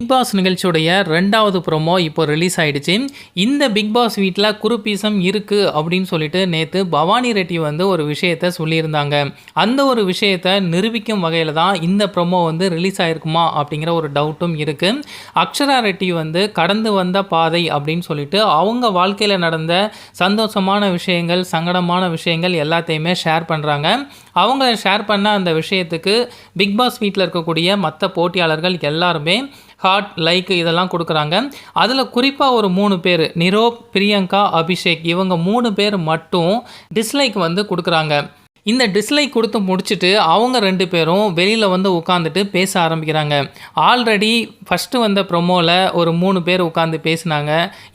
Big pass நிகழ்ச்சியுடைய ரெண்டாவது promo இப்போ ரிலீஸ் ஆகிடுச்சு இந்த பிக் பாஸ் வீட்டில் குருப்பீசம் இருக்குது அப்படின்னு சொல்லிட்டு நேற்று பவானி ரெட்டி வந்து ஒரு விஷயத்த சொல்லியிருந்தாங்க. அந்த ஒரு விஷயத்தை நிரூபிக்கும் வகையில் தான் இந்த ப்ரோமோ வந்து ரிலீஸ் ஆகிருக்குமா அப்படிங்கிற ஒரு டவுட்டும் இருக்குது அக்ஷரா ரெட்டி வந்து கடந்து வந்த பாதை அப்படின்னு சொல்லிட்டு அவங்க வாழ்க்கையில் நடந்த சந்தோஷமான விஷயங்கள் சங்கடமான விஷயங்கள் எல்லாத்தையுமே ஷேர் பண்ணுறாங்க அவங்க ஷேர் பண்ண அந்த விஷயத்துக்கு பிக் பாஸ் வீட்டில் இருக்கக்கூடிய மற்ற போட்டியாளர்கள் எல்லாருமே ஹார்ட் லைக் இதெல்லாம் கொடுக்குறாங்க. அதில் குறிப்பாக ஒரு மூணு பேர் நிரோப் பிரியங்கா அபிஷேக் இவங்க மூணு பேர் மட்டும் டிஸ்லைக் வந்து கொடுக்குறாங்க. இந்த டிஸ்லைக் கொடுத்து முடிச்சுட்டு அவங்க ரெண்டு பேரும் வெளியில் வந்து உட்காந்துட்டு பேச ஆரம்பிக்கிறாங்க. ஆல்ரெடி ஃபஸ்ட்டு வந்த ப்ரொமோவில் ஒரு மூணு பேர் உட்காந்து பேசினாங்க.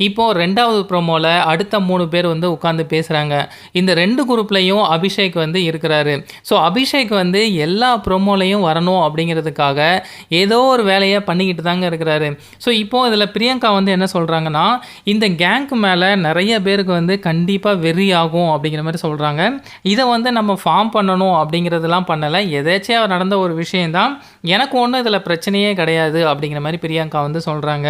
இப்போது ரெண்டாவது ப்ரொமோவில் அடுத்த மூணு பேர் வந்து உட்காந்து பேசுகிறாங்க இந்த ரெண்டு குரூப்லேயும் அபிஷேக் வந்து இருக்கிறாரு. ஸோ அபிஷேக் வந்து எல்லா ப்ரொமோலையும் வரணும் அப்படிங்கிறதுக்காக ஏதோ ஒரு வேலையை பண்ணிக்கிட்டு தாங்க இருக்கிறாரு. ஸோ இப்போது இதில் பிரியங்கா வந்து என்ன சொல்கிறாங்கன்னா இந்த கேங்க் மேலே நிறைய பேருக்கு வந்து கண்டிப்பாக வெறி ஆகும் அப்படிங்கிற மாதிரி சொல்கிறாங்க இதை வந்து நம்ம ஃபார்ம் பண்ணணும் அப்படிங்கிறதெல்லாம் பண்ணலை. எதேச்சியாக நடந்த ஒரு விஷயந்தான் எனக்கு ஒன்றும் இதில் பிரச்சனையே கிடையாது அப்படிங்கிற மாதிரி பிரியங்கா வந்து சொல்கிறாங்க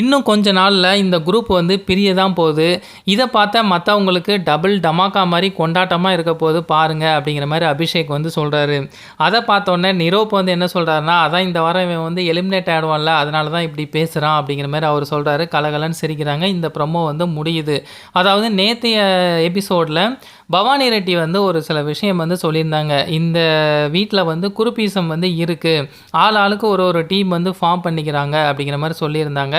இன்னும் கொஞ்ச நாளில் இந்த குரூப் வந்து பிரிய தான் போகுது. இதை பார்த்தா மற்றவங்களுக்கு டபுள் டமாக்கா மாதிரி கொண்டாட்டமாக இருக்க போது பாருங்க அப்படிங்கிற மாதிரி அபிஷேக் வந்து சொல்கிறாரு அதை பார்த்தோன்னே நிரோப் வந்து என்ன சொல்கிறாருன்னா அதான் இந்த வாரம் இவன் வந்து எலிமினேட் ஆகிடுவான்ல அதனால தான் இப்படி பேசுகிறான் அப்படிங்கிற மாதிரி அவர் சொல்கிறாரு கலகலன்னு சிரிக்கிறாங்க. இந்த ப்ரொமோ வந்து முடியுது. அதாவது நேற்றைய எபிசோடில் பவானி ரெட்டி வந்து ஒரு சில விஷயம் வந்து சொல்லியிருந்தாங்க. இந்த வீட்டில் வந்து குருப்பீசம் வந்து இருக்குது ஆள் ஆளுக்கு ஒரு ஒரு டீம் வந்து ஃபார்ம் பண்ணிக்கிறாங்க அப்படிங்கிற மாதிரி சொல்லியிருந்தாங்க.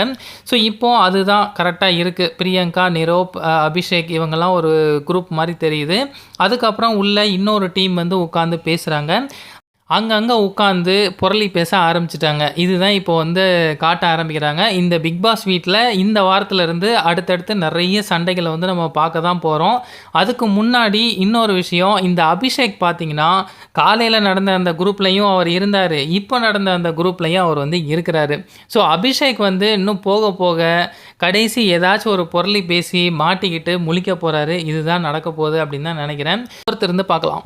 ஸோ இப்போது அதுதான் கரெக்டாக இருக்குது பிரியங்கா நிரோப் அபிஷேக் இவங்கெல்லாம் ஒரு குரூப் மாதிரி தெரியுது. அதுக்கப்புறம் உள்ள இன்னொரு டீம் வந்து உட்காந்து பேசுகிறாங்க அங்கங்கே உட்காந்து புரளி பேச ஆரம்பிச்சிட்டாங்க. இதுதான் இப்போ வந்து காட்ட ஆரம்பிக்கிறாங்க. இந்த பிக் பாஸ் வீட்டில் இந்த வாரத்துல இருந்து அடுத்தடுத்து நிறைய சண்டைகளை வந்து நம்ம பார்க்க தான் போகிறோம் அதுக்கு முன்னாடி இன்னொரு விஷயம் இந்த அபிஷேக் பார்த்தீங்கன்னா காலையில் நடந்த அந்த குரூப்லேயும் அவர் இருந்தார். இப்போ நடந்த அந்த குரூப்லேயும் அவர் வந்து இருக்கிறாரு. ஸோ அபிஷேக் வந்து இன்னும் போக போக கடைசி ஏதாச்சும் ஒரு புரளி பேசி மாட்டிக்கிட்டு முழிக்க போகிறாரு இதுதான் நடக்க போகுது அப்படின்னு தான் நினைக்கிறேன். ஒருத்தர் இருந்து பார்க்கலாம்.